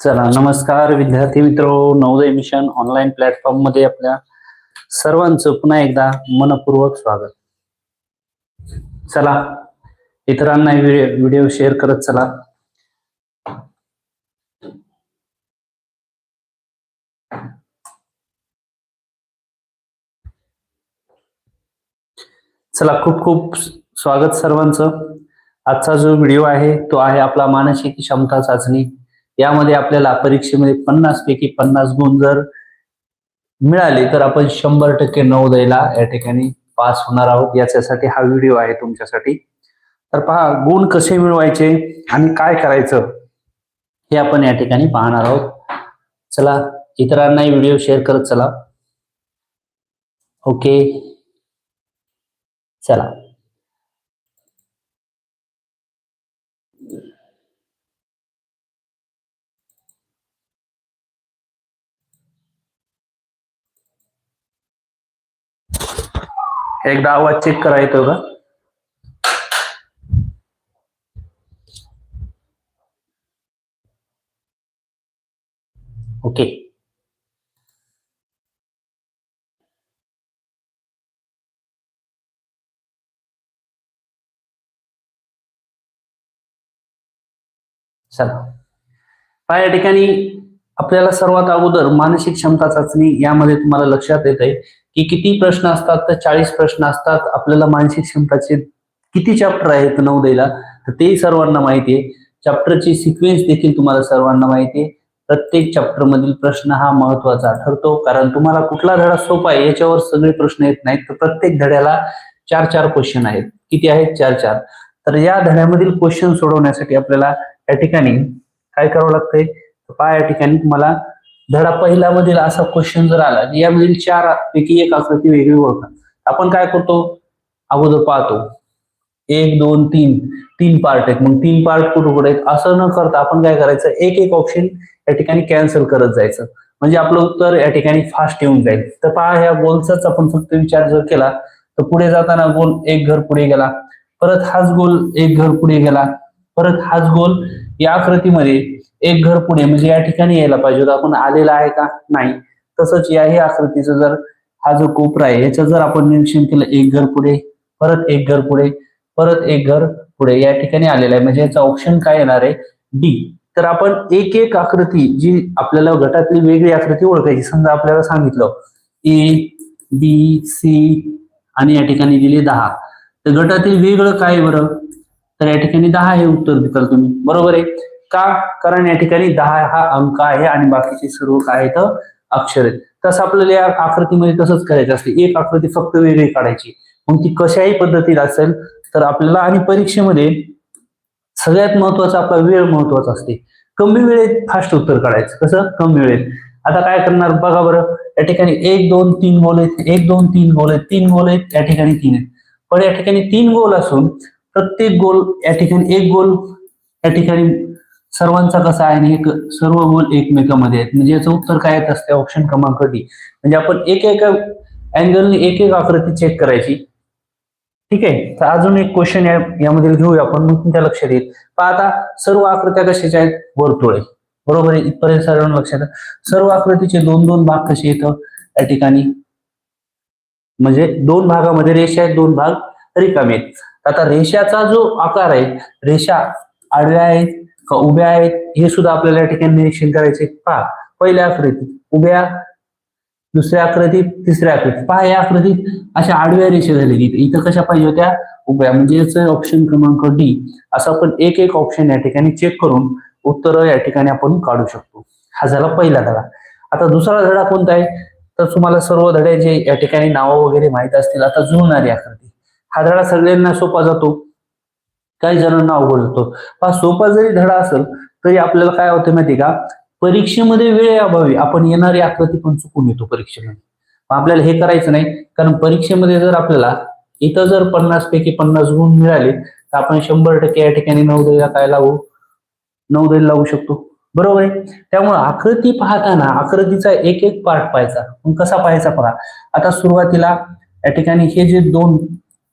चला नमस्कार विद्यार्थी मित्र नवोदय मिशन ऑनलाईन प्लॅटफॉर्ममध्ये आपल्या सर्वांचं पुन्हा एकदा मनपूर्वक स्वागत. चला इतरांना व्हिडिओ शेअर करत चला. चला खूप खूप स्वागत सर्वांचं. आजचा जो व्हिडिओ आहे तो आहे आपला मानसिक क्षमता चाचणी. यामध्ये आपल्याला परीक्षेमध्ये पन्नास पैकी पन्नास गुण जर मिळाले तर आपण शंभर टक्के नवोदयला या ठिकाणी पास होणार आहोत. याच्यासाठी हा व्हिडिओ आहे तुमच्यासाठी. तर पहा गुण कसे मिळवायचे आणि काय करायचं हे आपण या ठिकाणी पाहणार आहोत. चला इतरांनाही व्हिडिओ शेअर करत चला. ओके. चला. एकदा आवाज चेक करा येतो का ओके चला. या ठिकाणी आपल्याला सर्वात अगोदर मानसिक क्षमता चाचणी यामध्ये तुम्हाला लक्षात येत आहे की किती प्रश्न असतात तर चाळीस प्रश्न असतात. आपल्याला मानसिक क्षमताचे किती चॅप्टर आहेत नऊ द्यायला तर तेही सर्वांना माहिती आहे. चॅप्टरची सिक्वेन्स देखील तुम्हाला सर्वांना माहिती आहे. प्रत्येक चॅप्टरमधील प्रश्न हा महत्त्वाचा ठरतो. कारण तुम्हाला कुठला धडा सोपा आहे याच्यावर सगळे प्रश्न येत नाहीत. तर प्रत्येक धड्याला चार चार क्वेश्चन आहेत. किती आहेत? चार चार. तर या धड्यामधील क्वेश्चन सोडवण्यासाठी आपल्याला या ठिकाणी काय करावं लागतंय? पहा या ठिकाणी तुम्हाला धडा पहिला मधील असा क्वेश्चन जर आला यामधील चार पैकी एक आकृती वेगळी ओळखा. आपण काय करतो? अगोदर पाहतो. एक दोन तीन. तीन पार्ट आहेत. मग तीन पार्ट कुठे कुठे आहेत? असं न करता आपण काय करायचं? एक एक ऑप्शन या ठिकाणी कॅन्सल करत जायचं. म्हणजे आपलं उत्तर या ठिकाणी फास्ट येऊन जाईल. तर पहा ह्या गोलचाच आपण फक्त विचार जर केला तर पुढे जाताना गोल एक घर पुढे गेला. परत हाच गोल एक घर पुढे गेला. परत हाच गोल या आकृतीमध्ये एक घर पुढे म्हणजे या ठिकाणी यायला पाहिजे होता. आपण आलेला आहे का? नाही. तसंच याही आकृतीचं जर हा जो कोपरा आहे याचं जर आपण निरीक्षण केलं एक घर पुढे परत एक घर पुढे परत एक घर पुढे या ठिकाणी आलेला आहे. म्हणजे याचा ऑप्शन काय येणार आहे? डी तर आपण एक एक आकृती जी आपल्याला गटातली वेगळी आकृती ओळखायची समजा आपल्याला सांगितलं ए बी सी आणि या ठिकाणी दिले दहा. तर गटातील वेगळं काय बरं? तर या ठिकाणी दहा हे उत्तर देताल तुम्ही. बरोबर आहे? का? कारण या ठिकाणी दहा हा अंक आहे आणि बाकीचे सर्व काय इथं अक्षर आहेत. तसं आपल्याला या आकृतीमध्ये तसंच करायचं असते. एक आकृती फक्त वेगळी काढायची. मग ती कशाही पद्धतीत असेल तर आपल्याला आणि परीक्षेमध्ये सगळ्यात महत्त्वाचा आपला वेळ महत्त्वाचा असते. कमी वेळेत फास्ट उत्तर काढायचं. कसं? कमी वेळेत. आता काय करणार? बघा बरं. या ठिकाणी एक दोन तीन गोल आहेत. एक दोन तीन गोल आहेत. तीन गोल आहेत. या ठिकाणी तीन आहेत. पण या ठिकाणी तीन गोल असून प्रत्येक गोल या ठिकाणी एक गोल या ठिकाणी सर्वांचा कसा आहे आणि एक सर्व मूल एकमेकांमध्ये आहेत. म्हणजे याचं उत्तर काय येत असते? ऑप्शन क्रमांक डी म्हणजे आपण एक एक अँगलने एक एक आकृती चेक करायची. ठीक आहे? तर अजून एक क्वेश्चन यामध्ये घेऊया आपण. मग तुमच्या लक्षात येईल. पण आता सर्व आकृत्या कशाच्या आहेत? वर्तुळे बरोबर आहे? इथपर्यंत सर्वांना लक्षात सर्व आकृतीचे दोन दोन भाग कसे येतं? या ठिकाणी. म्हणजे दोन भागामध्ये रेषा आहेत दोन भाग रिकामे आहेत. आता रेषाचा जो आकार आहे रेषा आडव्या आहेत का उभ्या आहेत हे सुद्धा आपल्याला या ठिकाणी निरीक्षण करायचे. पहा पहिल्या आकृतीत उभ्या दुसऱ्या आकृतीत तिसऱ्या आकृतीत. पहा या आकृतीत अशा आडव्या रेषा झालेली इथं कशा पाहिजे होत्या? उभ्या. म्हणजे ऑप्शन क्रमांक डी असं आपण एक एक ऑप्शन या ठिकाणी चेक करून उत्तर या ठिकाणी आपण काढू शकतो. हा झाला पहिला धडा. आता दुसरा धडा कोणता आहे? तर तुम्हाला सर्व धड्याचे या ठिकाणी नावं वगैरे माहीत असतील आता जुळणारी आकृती. हा धडा सगळ्यांना सोपा जातो. काही जणांना अवघड होतो हा सोपा जरी धडा असेल तरी आपल्याला काय होतं माहिती का? परीक्षेमध्ये वेळेअभावी आपण येणारी आकृती पण चुकून येतो परीक्षेमध्ये. आपल्याला हे करायचं नाही कारण परीक्षेमध्ये जर आपल्याला इथं जर पन्नास पैकी पन्नास गुण मिळाले तर आपण शंभर टक्के या ठिकाणी नवदयला काय लावू नवोदयला लावू शकतो. बरोबर आहे? त्यामुळे आकृती पाहताना आकृतीचा एक एक पार्ट पाहायचा. पण कसा पाहायचा पहा आता सुरुवातीला या ठिकाणी हे जे दोन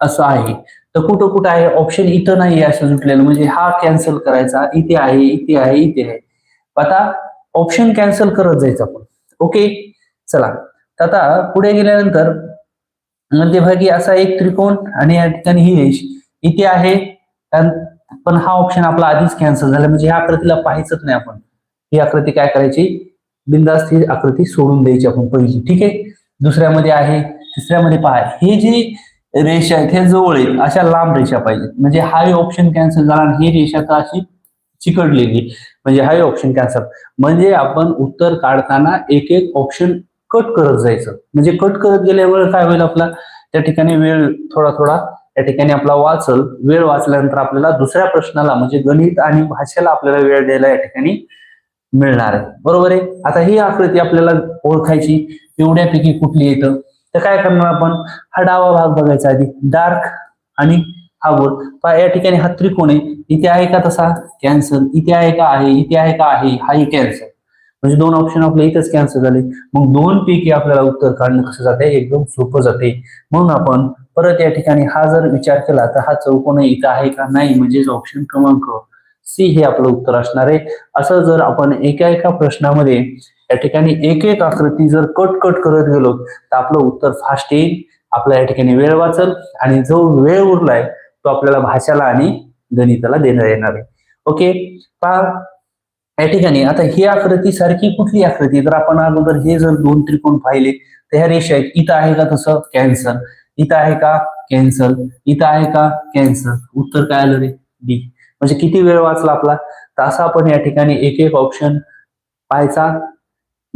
असं आहे तर कुठं कुठं आहे ऑप्शन इथं नाही असं सुटलेलं. म्हणजे हा कॅन्सल करायचा इथे आहे इथे आहे इथे आहे. आता ऑप्शन कॅन्सल करत जायचं आपण. ओके चला. तर आता पुढे गेल्यानंतर मध्यभागी असा एक त्रिकोण आणि या ठिकाणी ही रेष. इथे आहे पण हा ऑप्शन आपला आधीच कॅन्सल झाला. म्हणजे ह्या आकृतीला पाहायचंच नाही आपण. ही आकृती काय करायची? बिंदास्त ही आकृती सोडून द्यायची आपण पहिली. ठीक आहे? दुसऱ्यामध्ये आहे तिसऱ्यामध्ये पहा. हे जे रेषा आहेत हे जवळ आहेत अशा लांब रेषा पाहिजेत. म्हणजे हाय ऑप्शन कॅन्सल झाला आणि ही रेषा तर अशी चिकटलेली म्हणजे हाय ऑप्शन कॅन्सल म्हणजे आपण उत्तर काढताना एक एक ऑप्शन कट करत जायचं. म्हणजे कट करत गेल्यावर काय होईल आपला? त्या ठिकाणी वेळ थोडा थोडा त्या ठिकाणी आपला वाचल. वेळ वाचल्यानंतर आपल्याला दुसऱ्या प्रश्नाला म्हणजे गणित आणि भाषेला आपल्याला वेळ द्यायला या ठिकाणी मिळणार आहे. बरोबर आहे? आता ही आकृती आपल्याला ओळखायची. एवढ्यापैकी कुठली येतं? तर काय करणार आपण? हा डावा भाग बघायचा आधी. डार्क आणि हा गोल पहा या ठिकाणी हा त्रिकोण आहे. इथे आहे का तसा? कॅन्सल इथे आहे का आहे? इथे आहे का आहे? हाही कॅन्सल म्हणजे दोन ऑप्शन आपले इथेच कॅन्सल झाले. मग दोन पैकी आपल्याला उत्तर काढणं कसं जाते? एकदम सोपं जाते. म्हणून आपण परत या ठिकाणी हा जर विचार केला तर हा चौकोन इथं आहे का नाही? म्हणजेच ऑप्शन क्रमांक सी हे आपलं उत्तर असणार आहे. असं जर आपण एका एका प्रश्नामध्ये या ठिकाणी एक एक आकृती जर कट कट करत गेलो तर आपलं उत्तर फास्ट येईल. आपला या ठिकाणी वेळ वाचल आणि जो वेळ उरलाय तो आपल्याला भाषाला आणि गणिताला देण्यात येणार आहे. ओके? पहा या ठिकाणी आता ही आकृती सारखी कुठली आकृती? तर आपण अगोदर हे जर दोन त्रिकोण पाहिले तर ह्या रेषा आहेत. इथं आहे का तसं? कॅन्सल इथं आहे का? कॅन्सल इथं आहे का? कॅन्सल उत्तर काय आलं रे? डी म्हणजे किती वेळ वाचला आपला? तर असा आपण या ठिकाणी एक एक ऑप्शन पाहायचा.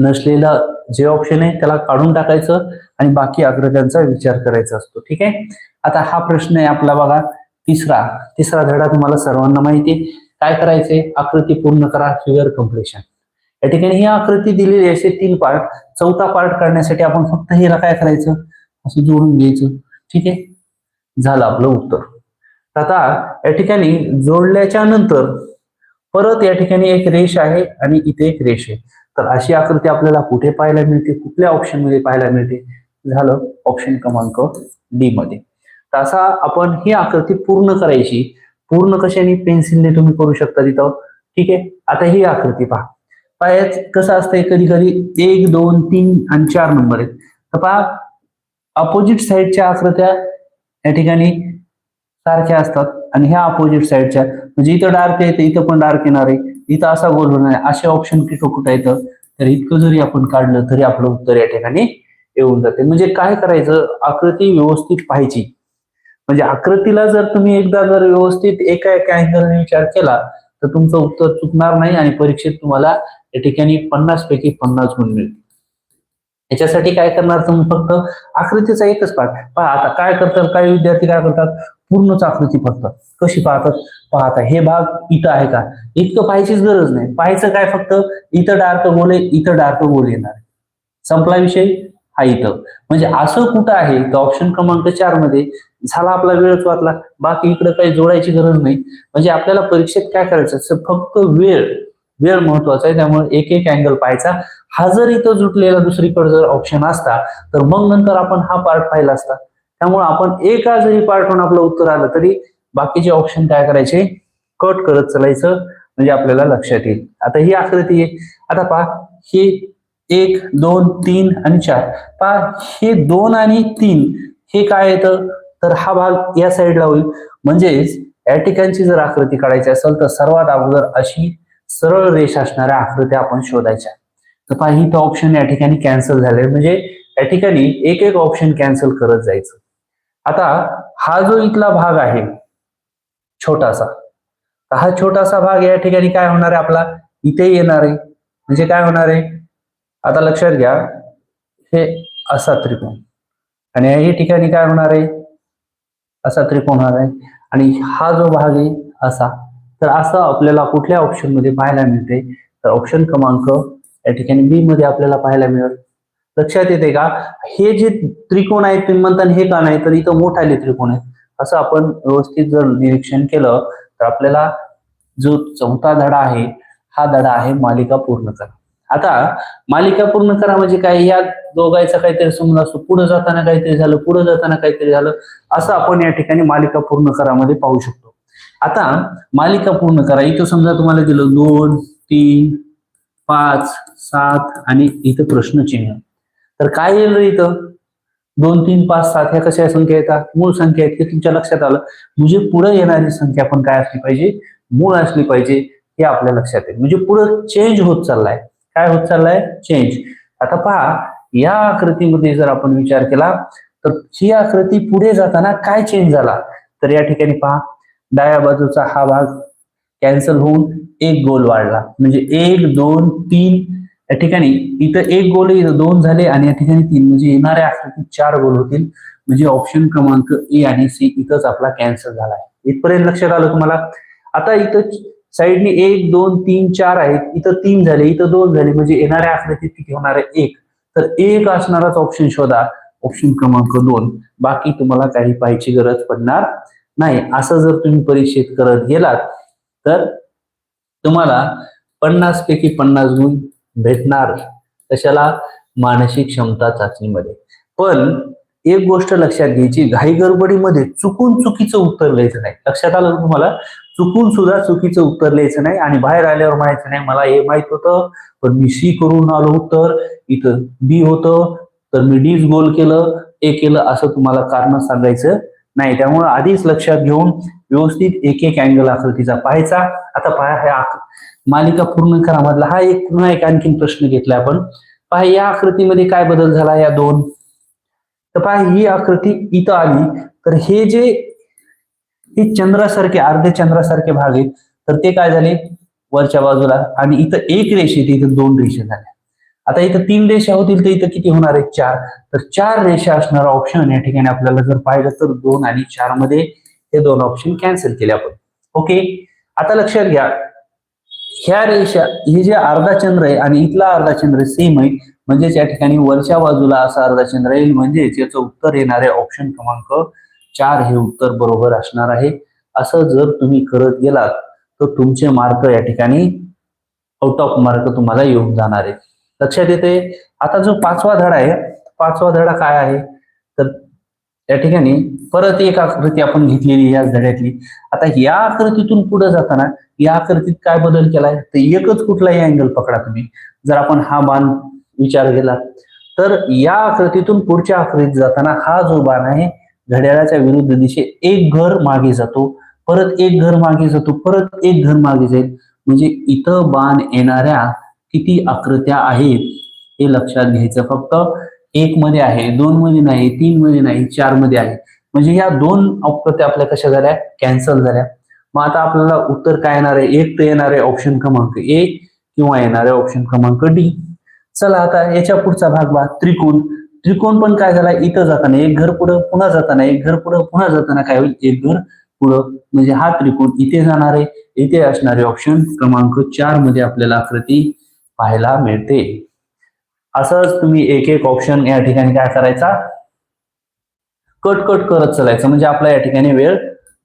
नसलेला जे ऑप्शन आहे त्याला काढून टाकायचं आणि बाकी आकृत्यांचा विचार करायचा असतो. ठीक आहे? आता हा प्रश्न आहे आपला बघा. तिसरा. तिसरा धडा तुम्हाला सर्वांना माहिती काय करायचंय? आकृती पूर्ण करा. फिगर कम्प्लिशन या ठिकाणी ही आकृती दिलेली असे तीन पार्ट चौथा पार्ट करण्यासाठी आपण फक्त हिला काय करायचं? असं जोडून घ्यायचं. ठीक आहे? झालं आपलं उत्तर. आता या ठिकाणी जोडल्याच्या नंतर परत या ठिकाणी एक रेष आहे आणि इथे एक रेष आहे. तर अशी आकृती आपल्याला कुठे पाहायला मिळते? कुठल्या ऑप्शनमध्ये पाहायला मिळते? झालं ऑप्शन क्रमांक डी मध्ये. तर असा आपण ही आकृती पूर्ण करायची. पूर्ण कशाने पेन्सिलने तुम्ही करू शकता तिथं? ठीक आहे? आता ही आकृती पहा. पायाच कसं असतंय? कधी कधी एक दोन तीन आणि चार नंबर आहेत. तर पहा अपोजिट साईडच्या आकृत्या या ठिकाणी सारख्या असतात. आणि ह्या अपोजिट साईडच्या म्हणजे इथं डार्क आहे तर इथं पण डार्क येणार आहे. इथं असा गोल होणार असे ऑप्शन कुठं कुठं येतं तर इतकं जरी आपण काढलं तरी आपलं उत्तर या ठिकाणी येऊन जाते. म्हणजे काय करायचं? आकृती व्यवस्थित पाहायची. म्हणजे आकृतीला जर तुम्ही एकदा जर व्यवस्थित एका एका अँगलने विचार केला तर तुमचं उत्तर चुकणार नाही आणि परीक्षेत तुम्हाला या ठिकाणी पन्नास पैकी पन्नास गुण मिळतील. याच्यासाठी काय करणार तुम्ही फक्त? आकृतीचा एकच पाठ पहा आता काय करतात? काही विद्यार्थी काय करतात? पूर्णच आकृती फक्त. कशी पाहतात? पाहता. हे भाग इथं आहे का? इतकं पाहायचीच गरज नाही. पाहायचं काय फक्त? इथं डार्क गोल आहे इथं डार्क गोल येणार संपला विषय? हा इथं. म्हणजे असं कुठं आहे? की ऑप्शन क्रमांक चारमध्ये झाला आपला वेळच वाचला बाकी इकडं काही जोडायची गरज नाही. म्हणजे आपल्याला परीक्षेत काय करायचं? फक्त वेळ. वेळ महत्त्वाचा आहे. त्यामुळे एक एक अँगल पाहायचा. हा जर इथं जुटलेला दुसरीकडे जर ऑप्शन असता तर मग नंतर आपण हा पार्ट पाहिला असता. त्यामुळे आपण एका जरी पार्टहून आपलं उत्तर आलं तरी बाकीचे ऑप्शन काय करायचे? कट करत चालायचं म्हणजे आपल्याला लक्षात येईल. आता ही आकृती आहे. आता पहा ही एक दोन तीन आणि चार. पहा हे दोन आणि तीन हे काय येतं तर? हा भाग या साईडला होईल. म्हणजेच या ठिकाणची जर आकृती काढायची असेल तर सर्वात अगोदर अशी सरळ रेष असणाऱ्या आकृत्या आपण शोधायच्या. तर पहा ही तर ऑप्शन या ठिकाणी कॅन्सल झाले म्हणजे या ठिकाणी एक एक ऑप्शन कॅन्सल करत जायचं. आता हा जो इथला भाग आहे छोटासा. तर हा छोटासा भाग या ठिकाणी काय होणार आहे? आपला इथे येणार आहे. म्हणजे काय होणार आहे? आता लक्षात घ्या हे असा त्रिकोण. आणि या ठिकाणी काय होणार आहे? असा त्रिकोण होणार आहे. आणि हा जो भाग आहे असा. तर असं आपल्याला कुठल्या ऑप्शनमध्ये पाहायला मिळते? तर ऑप्शन क्रमांक या ठिकाणी बी मध्ये आपल्याला पाहायला मिळेल. लक्षात येते का? हे जे त्रिकोण आहेत तुम्ही म्हणता हे का नाही तर इथं मोठाले त्रिकोण आहेत. असं आपण व्यवस्थित जर निरीक्षण केलं तर आपल्याला जो चौथा धडा आहे हा धडा आहे मालिका पूर्ण करा. आता मालिका पूर्ण करा म्हणजे काय? या दोघांचा काहीतरी समज असतो पुढे जाताना काहीतरी झालं पुढे जाताना काहीतरी झालं असं आपण या ठिकाणी मालिका पूर्ण करामध्ये पाहू शकतो. आता मालिका पूर्ण करा. इथं समजा तुम्हाला दिलं दोन तीन पाच सात आणि इथं प्रश्नचिन्ह. तर काय येईल रे इथं? दोन तीन पाच सात ह्या कशा संख्या येतात? मूळ संख्या आहेत हे तुमच्या लक्षात आलं. म्हणजे पुढे येणारी संख्या पण काय असली पाहिजे? मूळ असली पाहिजे हे आपल्या लक्षात येईल. म्हणजे पुढे चेंज होत चाललाय. काय होत चाललाय? चेंज आता पहा या आकृतीमध्ये जर आपण विचार केला तर ही आकृती पुढे जाताना काय चेंज झाला? तर या ठिकाणी पहा डाव्या बाजूचा हा भाग कॅन्सल होऊन एक गोल वाढला. म्हणजे एक दोन तीन या ठिकाणी इथं एक गोल इथं दोन झाले आणि या ठिकाणी तीन. म्हणजे येणाऱ्या आकृतीत चार गोल होतील. म्हणजे ऑप्शन क्रमांक ए आणि सी इथंच आपला कॅन्सल झाला आहे. इथपर्यंत लक्षात आलं तुम्हाला? आता इथं साईडने एक दोन तीन चार आहेत. इथं तीन झाले इथं दोन झाले. म्हणजे येणाऱ्या आकृतीत किती होणार आहे? एक. तर एक असणाराच ऑप्शन शोधा. ऑप्शन क्रमांक दोन. बाकी तुम्हाला काही पाहायची गरज पडणार नाही. असं जर तुम्ही परीक्षेत करत गेलात तर तुम्हाला पन्नास पैकी पन्नास गुण भेटणार कशाला? मानसिक क्षमता चाचणीमध्ये. पण एक गोष्ट लक्षात घ्यायची घाई गडबडीमध्ये चुकून चुकीचं उत्तर लिहायचं नाही. लक्षात आलं तुम्हाला? चुकून सुद्धा चुकीचं उत्तर लिहायचं नाही आणि बाहेर आल्यावर म्हणायचं नाही मला हे माहीत होतं पण मी सी करून आलो उत्तर. इथं बी होतं तर मी डीच गोल केलं ए केलं असं तुम्हाला कारण सांगायचं नाही. त्यामुळे आधीच लक्षात घेऊन व्यवस्थित एक एक अँगल आकृतीचा पाहायचा. आता पहा हे मालिका पूर्ण करा मधला हा एक पुन्हा एक आणखीन प्रश्न घेतला आपण. पहा या आकृतीमध्ये काय बदल झाला या दोन? तर पहा ही आकृती इथं आली. तर हे जे हे चंद्रासारखे अर्धे चंद्रासारखे भाग आहेत तर ते काय झाले? वरच्या बाजूला. आणि इथं एक रेष येते इथं दोन रेषा झाल्या. आता इथं तीन रेषा होतील तर इथं किती होणार आहे चार. तर चार रेषा असणारा ऑप्शन या ठिकाणी आपल्याला जर पाहिलं तर दोन आणि चारमध्ये हे दोन ऑप्शन कॅन्सल केले आपण. ओके आता लक्षात घ्या. ह्या रेषा हे जे अर्धा चंद्र आहे आणि इथला अर्धा चंद्र सेम आहे म्हणजेच या ठिकाणी वरच्या बाजूला असा अर्धा चंद्र येईल म्हणजेच याचं उत्तर येणारे ऑप्शन क्रमांक चार हे उत्तर बरोबर असणार आहे. असं जर तुम्ही करत गेलात तर तुमचे मार्क या ठिकाणी आउट ऑफ मार्क तुम्हाला येऊन जाणार आहे. लक्षात येते आता जो पाचवा धडा आहे पाचवा धडा काय आहे? तर या ठिकाणी परत एक आकृती आपण घेतलेली याच धड्यातली आता या आकृतीतून पुढे जाताना या आकृतीत काय बदल केलाय? तर एकच कुठलाही अँगल पकडा तुम्ही. जर आपण हा बाण विचार केला तर या आकृतीतून पुढच्या आकृतीत जाताना हा जो बाण आहे घड्याळाच्या विरुद्ध दिशे एक घर मागे जातो परत एक घर मागे जातो परत एक घर मागे जाईल. म्हणजे इथं बाण येणाऱ्या किती आकृत्या आहेत हे लक्षात घ्यायचं फक्त. एक मध्ये आहे दोन मध्ये नाही तीन मध्ये नाही चारमध्ये आहे. म्हणजे या दोन आकृत्या आपल्या कशा झाल्या? कॅन्सल झाल्या. मग आता आपल्याला उत्तर काय येणार आहे? एक तर येणार आहे ऑप्शन क्रमांक ए किंवा येणार आहे ऑप्शन क्रमांक डी चला आता याच्या पुढचा भाग बा त्रिकोण. त्रिकोण पण काय झाला? इथं जाताना एक घर पुढं पुन्हा जाताना एक घर पुढं पुन्हा जाताना काय होईल? एक घर पुढं. म्हणजे हा त्रिकोण इथे जाणार आहे. इथे असणारे ऑप्शन क्रमांक चारमध्ये आपल्याला आकृती पाहायला मिळते. असंच तुम्ही एक एक ऑप्शन या ठिकाणी काय करायचा? कट कट करत चालायचं. म्हणजे आपला या ठिकाणी वेळ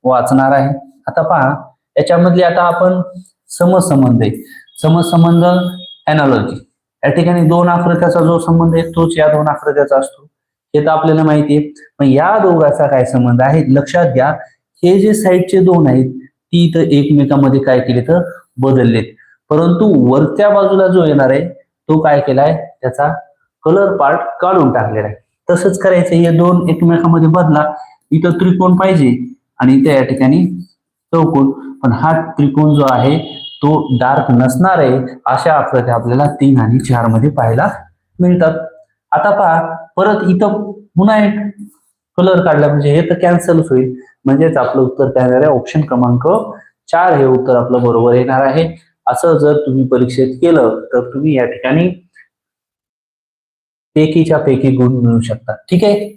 वाचणार आहे. आता पहा याच्यामधले आता आपण समसंबंध आहे. समसंबंध अॅनॉलॉजी या ठिकाणी दोन आकृत्याचा जो संबंध आहे तोच या दोन आकृत्याचा असतो. हे तर आपल्याला माहिती आहे. पण या दोघाचा काय संबंध आहे? लक्षात घ्या हे जे साईडचे दोन आहेत ती इथं एकमेकांमध्ये काय केले तर बदललेत. परंतु वरच्या बाजूला जो येणार आहे तो काय केलाय? त्याचा कलर पार्ट काढून टाकलेला आहे. तसंच करायचं हे दोन एकमेकांमध्ये बदला इथं त्रिकोण पाहिजे आणि त्या या ठिकाणी चौकोन. पण हा त्रिकोण जो आहे तो डार्क नसणार आहे अशा आकृत्या आपल्याला तीन आणि चारमध्ये पाहायला मिळतात. आता पहा परत इथं पुन्हा एक कलर काढला म्हणजे हे तर कॅन्सलच होईल. म्हणजेच आपलं उत्तर काय येणार आहे? ऑप्शन क्रमांक चार हे उत्तर आपलं बरोबर येणार आहे. असं जर तुम्ही परीक्षेत केलं तर तुम्ही या ठिकाणी पैकीच्या पैकी गुण मिळू शकतात. ठीक आहे?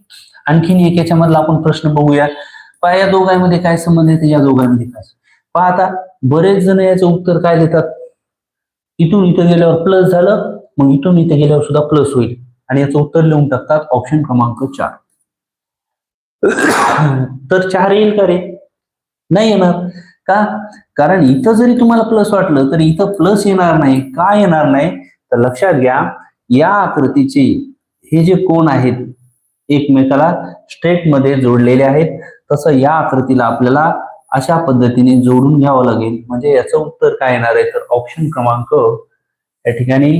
आणखीन एक याच्यामधला आपण प्रश्न बघूया. पहा या दोघांमध्ये काय संबंध आहे? या दोघांमध्ये काय पहा आता बरेच जण याचं उत्तर काय देतात? इथून इथं गेल्यावर प्लस झालं मग इथून इथं गेल्यावर सुद्धा प्लस होईल. आणि याचं उत्तर लिहून टाकतात ऑप्शन क्रमांक चार. तर चार येईल का रे? नाही येणार. का? कारण इथं जरी तुम्हाला प्लस वाटलं तरी इथं प्लस येणार नाही. का येणार नाही? तर लक्षात घ्या या आकृतीची हे जे कोण आहेत एकमेकाला स्ट्रेटमध्ये जोडलेले आहेत तसं या आकृतीला आपल्याला अशा पद्धतीने जोडून घ्यावं लागेल. म्हणजे याचं उत्तर काय येणार आहे? तर ऑप्शन क्रमांक या ठिकाणी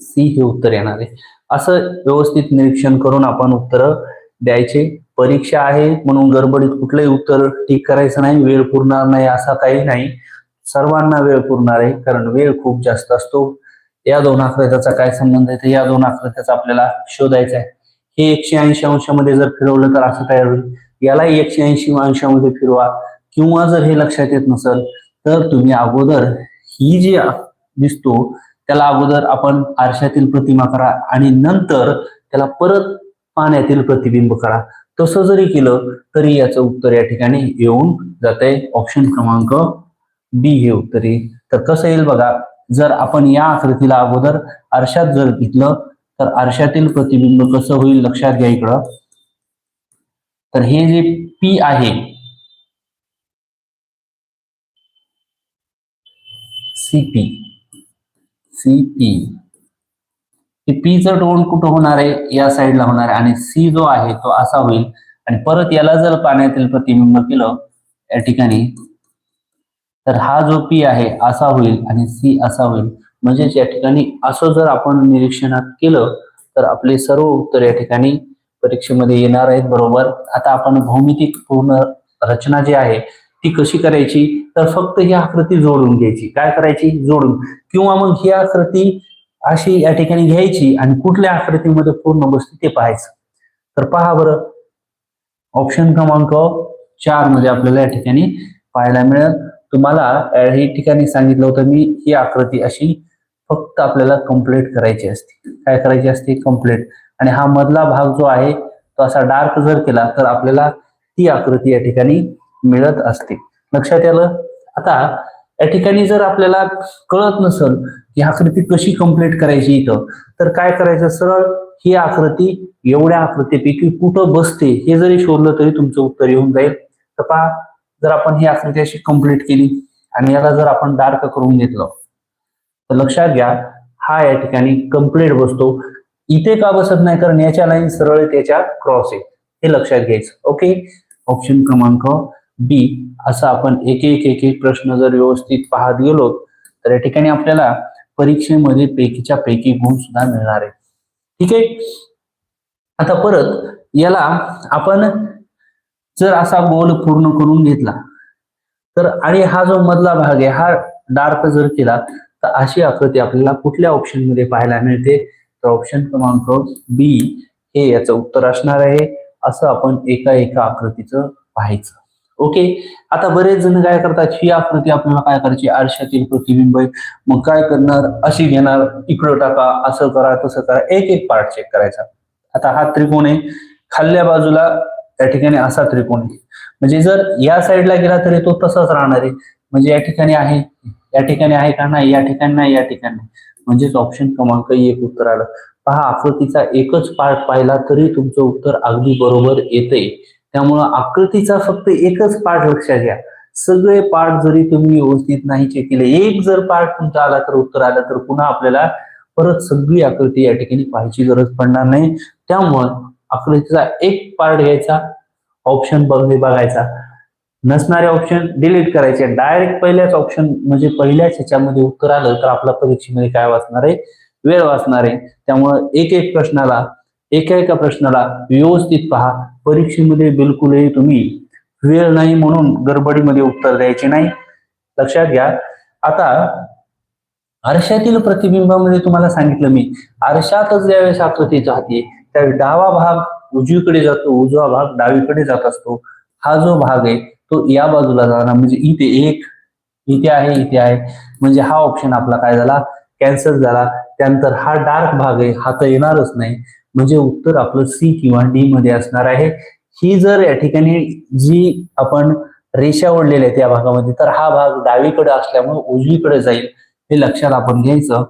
सी हे उत्तर येणार आहे. असं व्यवस्थित निरीक्षण करून आपण उत्तर द्यायचे. परीक्षा आहे म्हणून गडबडीत कुठलंही उत्तर ठीक करायचं नाही वेळ पुरणार नाही असा काही नाही. सर्वांना वेळ पुरणार आहे कारण वेळ खूप जास्त असतो. या दोन आकृत्याचा काय संबंध आहे तर या दोन आकृत्याचा आपल्याला शोधायचा आहे. हे एकशे ऐंशी अंशामध्ये जर फिरवलं तर असं तयार होईल. यालाही एकशे ऐंशी अंशामध्ये फिरवा. किंवा जर हे लक्षात येत नसेल तर तुम्ही अगोदर ही जी दिसतो त्याला अगोदर आपण आरशातील प्रतिमा करा आणि नंतर त्याला परत पाण्यातील प्रतिबिंब करा. तसं जरी केलं तरी याचं उत्तर या ठिकाणी येऊन जाते ऑप्शन क्रमांक बी हे उत्तर. येईल तर कसं येईल बघा जर आपण या आकृतीला अगोदर आरशात जर घेतलं तर आरशातील प्रतिबिंब कसं होईल लक्षात घ्या इकडं. तर हे जे पी आहे सीपी सीपी हे पीचं टोन कुठं होणार आहे? या साईडला होणार आहे. आणि सी जो आहे तो असा होईल. आणि परत याला जर पाण्यातील प्रतिबिंब केलं या ठिकाणी तर हा जो पी आहे असा होईल आणि सी असा होईल. म्हणजेच या ठिकाणी असं जर आपण निरीक्षणात केलं तर आपले सर्व उत्तर या ठिकाणी परीक्षेमध्ये येणार आहेत बरोबर? आता आपण भौमितिक पूर्ण रचना जी आहे ती कशी करायची? तर फक्त ही आकृती जोडून घ्यायची. काय करायची? जोडून. किंवा मग ही आकृती अशी या ठिकाणी घ्यायची आणि कुठल्या आकृतीमध्ये पूर्ण बसते ते पाहायचं. तर पहा बरं. ऑप्शन क्रमांक चारमध्ये आपल्याला या ठिकाणी पाहायला मिळेल. तुम्हाला हे ठिकाणी सांगितलं होतं मी ही आकृती अशी फक्त आपल्याला कंप्लीट करायची असते. काय करायची असते? कंप्लीट आणि हा मधला भाग जो आहे तो असा डार्क जर केला तर आपल्याला ती आकृती या ठिकाणी मिळत असते. लक्षात आलं? आता या ठिकाणी जर आपल्याला कळत नसल की आकृती कशी कंप्लीट करायची इथं तर काय करायचं? सरळ ही आकृती एवढ्या आकृतीपैकी कुठं बसते हे जरी शोधलं तरी तुमचं उत्तर येऊन जाईल. तर पहा जर आपण ही आकृती अशी कंप्लीट केली आणि याला जर आपण डार्क करून घेतलं तर लक्षात घ्या हा या ठिकाणी कंप्लीट बसतो. इथे का बसत नाही? कारण याच्या लाईन सरळ त्याच्या क्रॉस आहे हे लक्षात घ्यायचं. ओके ऑप्शन क्रमांक बी असं आपण एक एक एक एक प्रश्न जर व्यवस्थित पाहत गेलो तर या ठिकाणी आपल्याला परीक्षेमध्ये पैकीच्या पैकी गुण सुद्धा मिळणार आहे ठीक आहे? आता परत याला आपण जर असा गोल पूर्ण करून घेतला तर आणि हा जो मधला भाग आहे हा डार्क जर केला तर अशी आकृती आपल्याला कुठल्या ऑप्शनमध्ये पाहायला मिळते? तर ऑप्शन क्रमांक बी हे याचं उत्तर असणार आहे. असं आपण एका एका आकृतीचं पाहायचं. ओके? आता बरेच जण काय करतात? ही आकृती आपल्याला काय करायची? आरशातील प्रतिबिंब मग काय करणार? अशी घेणार इकडं टाका असं करा तसं करा एक एक पार्ट चेक करायचा. आता हा त्रिकोण आहे. खाल्ल्या बाजूला त्या ठिकाणी असा त्रिकोण. आहे म्हणजे जर या साईडला गेला तरी तो तसाच राहणार आहे. म्हणजे या ठिकाणी आहे या ठिकाणी आहे का नाही या ठिकाणी नाही या ठिकाणी म्हणजेच ऑप्शन क्रमांक एक उत्तर आलं. पहा आकृतीचा एकच पार्ट पाहिला तरी तुमचं उत्तर अगदी बरोबर येते. त्यामुळं आकृतीचा फक्त एकच पार्ट लक्षात घ्या. सगळे पार्ट जरी तुम्ही व्यवस्थित नाही चेक केले एक जर पार्ट तुमचा आला तर उत्तर आलं तर पुन्हा आपल्याला परत सगळी आकृती या ठिकाणी पाहायची गरज पडणार नाही. त्यामुळं आकृतीचा एक पार्ट घ्यायचा ऑप्शन बघणे बघायचा. नसणारे ऑप्शन डिलीट करायचे. डायरेक्ट पहिल्याच ऑप्शन म्हणजे पहिल्याच ह्याच्यामध्ये उत्तर आलं तर आपल्या परीक्षेमध्ये काय वाचणार आहे? वेळ वाचणार आहे. त्यामुळं एक एक प्रश्नाला एका एका प्रश्नाला व्यवस्थित पहा. परीक्षेमध्ये बिलकुलही तुम्ही वेळ नाही म्हणून गडबडीमध्ये उत्तर द्यायचे नाही. लक्षात घ्या. आता आरशातील प्रतिबिंबामध्ये तुम्हाला सांगितलं मी. आरशातच ज्यावेळेस आकृती जाते त्यावेळी डावा भाग उजवीकडे जातो उजवा भाग डावीकडे जात असतो. हा जो भाग आहे तो या बाजूला जाणार. म्हणजे इथे एक इथे आहे इथे आहे. म्हणजे हा ऑप्शन आपला काय झाला? कॅन्सल झाला. त्यानंतर हा डार्क भाग आहे हा तर येणारच नाही. म्हणजे उत्तर आपलं सी किंवा डी मध्ये असणार आहे. ही जर या ठिकाणी जी आपण रेषा ओढलेल्या आहे त्या भागामध्ये तर हा भाग डावीकडे असल्यामुळे उजवीकडे जाईल हे लक्षात आपण घ्यायचं.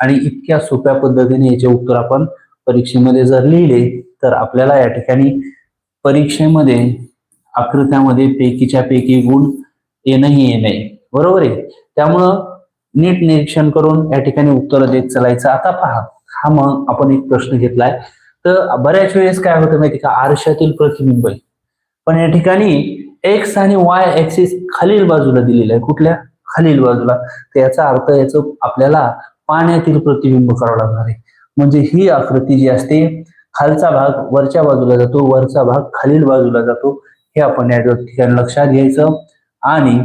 आणि इतक्या सोप्या पद्धतीने याचे उत्तर आपण परीक्षेमध्ये जर लिहिले तर आपल्याला या ठिकाणी परीक्षेमध्ये आकृत्यामध्ये पैकीच्या पैकी गुण येणंही येणे बरोबर आहे? त्यामुळं नीट निरीक्षण करून या ठिकाणी उत्तर देत चालायचं. आता पहा हा मग आपण एक प्रश्न घेतलाय. तर बऱ्याच वेळेस काय होतं माहिती का? आरशातील प्रतिबिंब आहे. पण या ठिकाणी एक्स आणि वाय ऍक्सिस खालील बाजूला दिलेलं आहे. कुठल्या? खालील बाजूला. तर याचा अर्थ याचं आपल्याला पाण्यातील प्रतिबिंब करावं लागणार आहे. म्हणजे ही आकृती जी असते खालचा भाग वरच्या बाजूला जातो वरचा भाग खालील बाजूला जातो. हे आपण या ठिकाणी लक्षात घ्यायचं. आणि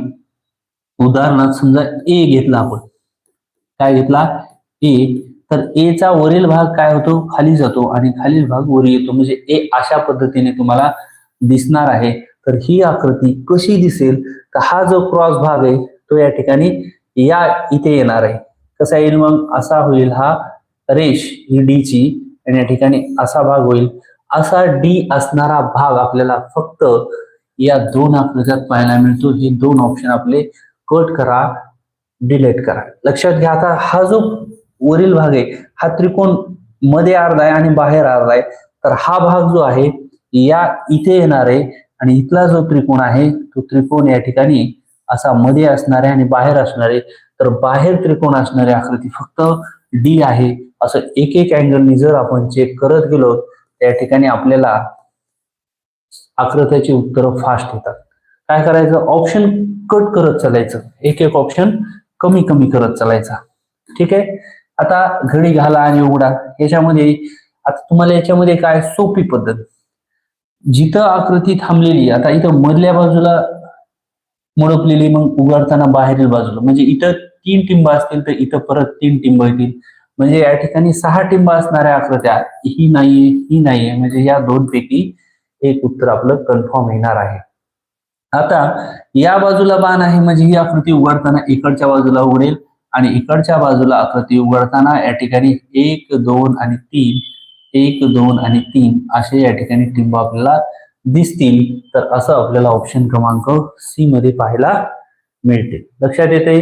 उदाहरणार्थ समजा ए घेतला आपण. काय घेतला? ए. तर ए चा वरील भाग काय होतो? खाली जातो आणि खालील भाग वर येतो. म्हणजे ए अशा पद्धतीने तुम्हाला दिसणार आहे. तर ही आकृती कशी दिसेल? तर हा जो क्रॉस भाग आहे तो या ठिकाणी या इथे येणार आहे. कसा येईल मग? असा होईल हा रेष ही डी ची आणि या ठिकाणी असा भाग होईल. असा डी असणारा भाग आपल्याला फक्त या दोन आकृत्यात पाहायला मिळतो. हे दोन ऑप्शन आपले कट करा डिलीट करा. लक्षात घ्या आता हा जो वरील भाग आहे हा त्रिकोणमध्ये अर्धा आहे आणि बाहेर अर्धा आहे. तर हा भाग जो आहे या इथे येणार आहे आणि इथला जो त्रिकोण आहे तो त्रिकोण या ठिकाणी असा मध्ये असणार आहे आणि बाहेर असणार आहे. तर बाहेर त्रिकोण असणारी आकृती फक्त डी आहे. असं एक एक अँगलनी जर आपण चेक करत गेलो त्या ठिकाणी आपल्याला आकृत्याची उत्तरं फास्ट येतात. काय करायचं? ऑप्शन कट करत चालायचं. एक एक ऑप्शन कमी कमी करत चालायचा. ठीक आहे? आता घडी घाला आणि उघडा. याच्यामध्ये आता तुम्हाला याच्यामध्ये काय? सोपी पद्धत. जिथं आकृती थांबलेली आता इथं मधल्या बाजूला मुडपलेली मग उघडताना बाहेरील बाजूला. म्हणजे इथं तीन टिंब असतील तर इथं परत तीन टिंब येतील. म्हणजे या ठिकाणी सहा टिंब असणाऱ्या आकृत्या ही नाहीये ही नाहीये म्हणजे या दोन पैकी एक उत्तर आपलं कन्फर्म येणार आहे. आता या बाजूला बाण आहे म्हणजे ही आकृती उघडताना इकडच्या बाजूला उघडेल आणि इकडच्या बाजूला आकृती उघडताना या ठिकाणी एक दोन आणि तीन एक दोन आणि तीन असे या ठिकाणी टिंब आपल्याला दिसतील. तर असं आपल्याला ऑप्शन क्रमांक सी मध्ये पाहायला मिळते. लक्षात येते?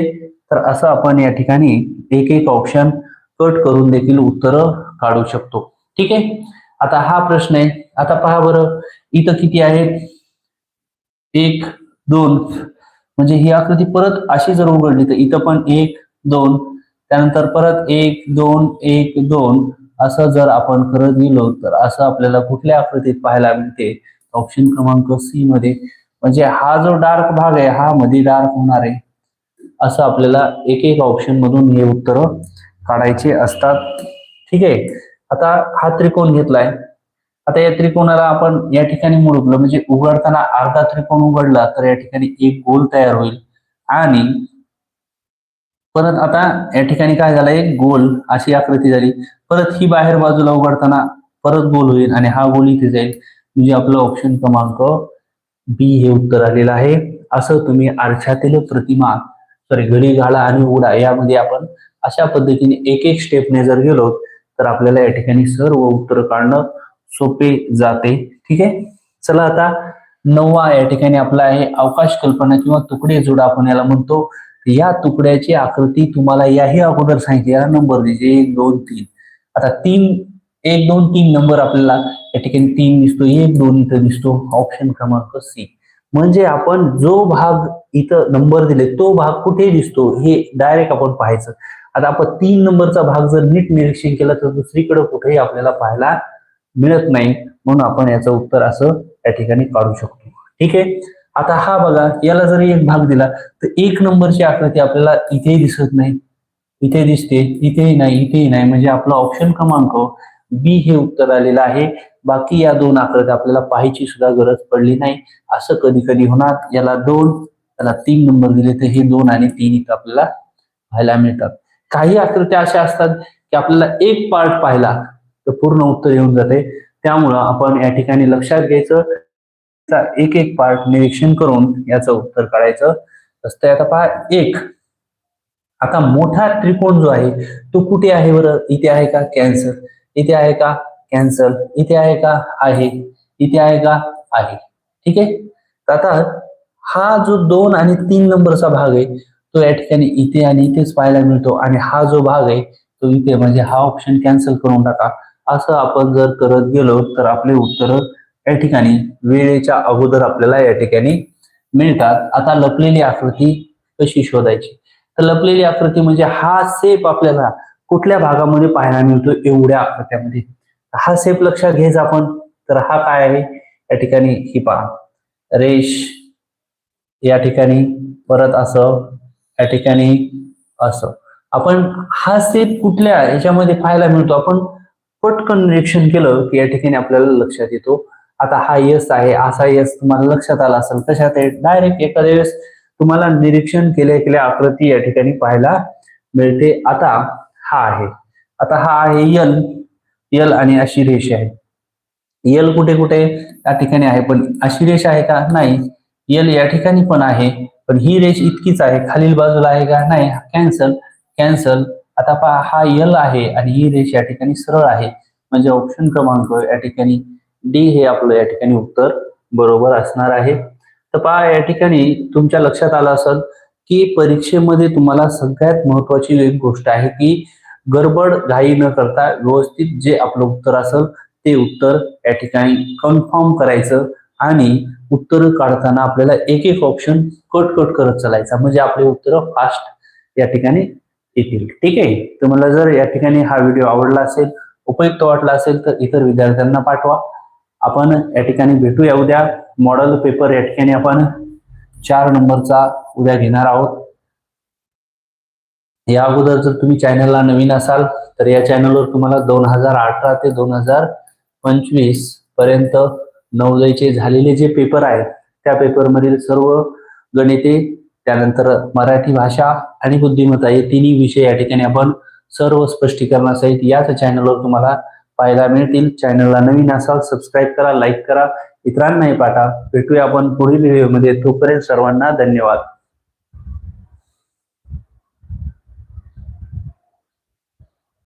तर असं आपण या ठिकाणी एक एक ऑप्शन कट करून देखील उत्तर काढू शकतो. ठीक आहे? आता हा प्रश्न आहे. आता पहा बरं. इथं किती आहेत? एक दोन. म्हणजे ही आकृती परत अशी जर उघडली तर इथं पण एक दोन. त्यानंतर परत एक दोन एक दोन. असं जर आपण करत गेलो तर असं आपल्याला कुठल्या आकृतीत पाहायला मिळते? ऑप्शन क्रमांक सी मध्ये. म्हणजे हा जो डार्क भाग आहे हा मध्ये डार्क होणार आहे. असं आपल्याला एक एक ऑप्शन मधून हे उत्तर काढायचे असतात. ठीक आहे? आता हा त्रिकोण घेतलाय. आता या त्रिकोणाला आपण या ठिकाणी मुडपलं म्हणजे उघडताना अर्धा त्रिकोण उघडला तर या ठिकाणी एक गोल तयार होईल. आणि परत आता या ठिकाणी काय झालं? एक गोल अशी आकृती झाली. परत ही बाहेर बाजूला उघडताना परत गोल होईल आणि हा गोल इथे जाईल. म्हणजे आपलं ऑप्शन क्रमांक बी हे उत्तर आलेलं आहे. असं तुम्ही आरशातील प्रतिमा सॉरी घडी घाला आणि उडा यामध्ये आपण अशा पद्धतीने एक एक स्टेपने जर गेलो तर आपल्याला या ठिकाणी सर्व उत्तर काढणं सोपे जाते. ठीक आहे? चला आता नववा या ठिकाणी आपला आहे अवकाश कल्पना किंवा तुकडे जोड आपण याला म्हणतो. या तुकड्याची आकृती तुम्हाला याही अगोदर सांगितली. याला नंबर द्यायचे एक दोन तीन. आता तीन एक दोन तीन नंबर आपल्याला या ठिकाणी तीन दिसतो. एक दोन इथं दिसतो. ऑप्शन क्रमांक सी म्हणजे आपण जो भाग इथं नंबर दिले तो भाग कुठे दिसतो हे डायरेक्ट आपण पाहायचं. आता आपण तीन नंबरचा भाग जर नीट निरीक्षण केला तर दुसरीकडे कुठेही आपल्याला पाहायला मिळत नाही. म्हणून आपण याचं उत्तर असं या ठिकाणी काढू शकतो. ठीक आहे? आता हा बघा याला जरी एक भाग दिला तर एक नंबरची आकृती आपल्याला इथेही दिसत नाही. इथे दिसते इथेही नाही इथेही नाही. म्हणजे आपला ऑप्शन क्रमांक बी हे उत्तर आलेलं आहे. बाकी या दोन आकृत्या आपल्याला पाहायची सुद्धा गरज पडली नाही. असं कधी कधी होणार. याला दोन त्याला तीन नंबर दिले तर हे दोन आणि तीन इथं आपल्याला पाहायला मिळतात. काही आकृत्या अशा असतात की आपल्याला एक पार्ट पाहिला तर पूर्ण उत्तर येऊन जाते. त्यामुळं आपण या ठिकाणी लक्षात घ्यायचं. एक एक पार्ट निरीक्षण करून याचं उत्तर काढायचं. असतं आता पहा एक. आता मोठा त्रिकोण जो आहे तो कुठे आहे बरं? इथे आहे का? कॅन्सर इथे आहे का? कॅन्सर इथे आहे का? आहे. इथे आहे का? आहे. ठीक आहे? आता हा जो दोन आणि तीन नंबरचा भाग आहे तो या ठिकाणी इथे आणि इथेच पाहायला मिळतो. आणि हा जो भाग आहे तो इथे म्हणजे हा ऑप्शन कॅन्सल करून टाका. असं आपण जर करत गेलो तर आपले उत्तर या ठिकाणी वेळेच्या अगोदर आपल्याला या ठिकाणी मिळतात. आता लपलेली आकृती कशी शोधायची? तर लपलेली आकृती म्हणजे हा सेप आपल्याला कुठल्या भागामध्ये पाहायला मिळतो? एवढ्या आकृत्यामध्ये. हा सेप लक्षात घ्यायचा आपण. तर हा काय आहे? या ठिकाणी ही पहा. रेश या ठिकाणी परत असं या ठिकाणी असं. आपण हा सेट कुठल्या याच्यामध्ये पाहायला मिळतो? आपण पटकन निरीक्षण केलं की या ठिकाणी आपल्याला लक्षात येतो. आता हा यस आहे असा यस तुम्हाला लक्षात आला असेल तशा ते डायरेक्ट एखाद्या वेळेस तुम्हाला निरीक्षण केल्या केल्या आकृती या ठिकाणी पाहायला मिळते. आता हा आहे. आता हा आहे यल यल आणि अशी रेष आहे. यल कुठे कुठे या ठिकाणी आहे पण अशी रेष आहे का? नाही. यल या ठिकाणी पण आहे. पण ही रेष इतकीच आहे खालील बाजूला आहे का? नाही कॅन्सल कॅन्सल. आता पहा हा यल आहे आणि ही रेष या ठिकाणी सरळ आहे. म्हणजे ऑप्शन क्रमांक या ठिकाणी डी हे आपलं या ठिकाणी उत्तर बरोबर असणार आहे. तर पहा या ठिकाणी तुमच्या लक्षात आलं असेल की परीक्षेमध्ये तुम्हाला सगळ्यात महत्वाची एक गोष्ट आहे की गडबड घाई न करता व्यवस्थित जे आपलं उत्तर असेल ते उत्तर या ठिकाणी कन्फर्म करायचं आणि उत्तर काढताना आपल्याला एक एक ऑप्शन कट कट करत चालायचा. म्हणजे आपले उत्तर फास्ट या ठिकाणी येतील. ठीक आहे? तुम्हाला जर या ठिकाणी हा व्हिडिओ आवडला असेल उपयुक्त वाटला असेल तर इतर विद्यार्थ्यांना पाठवा. आपण या ठिकाणी भेटूया. उद्या मॉडेल पेपर या ठिकाणी आपण चार नंबरचा उद्या घेणार आहोत. या अगोदर जर तुम्ही चॅनलला नवीन असाल तर या चॅनलवर तुम्हाला दोन हजार अठरा ते दोन हजार पंचवीसपर्यंत नवजाईचे झालेले जे पेपर आहेत त्या पेपरमधील सर्व गणिते त्यानंतर मराठी भाषा आणि बुद्धिमत्ता हे तिन्ही विषय या ठिकाणी आपण सर्व स्पष्टीकरणासहित याच चॅनलवर तुम्हाला पाहायला मिळतील. चॅनलला नवीन असाल सबस्क्राईब करा लाईक करा इतरांनाही पाठवा. भेटूया आपण पुढील व्हिडिओमध्ये तोपर्यंत सर्वांना धन्यवाद.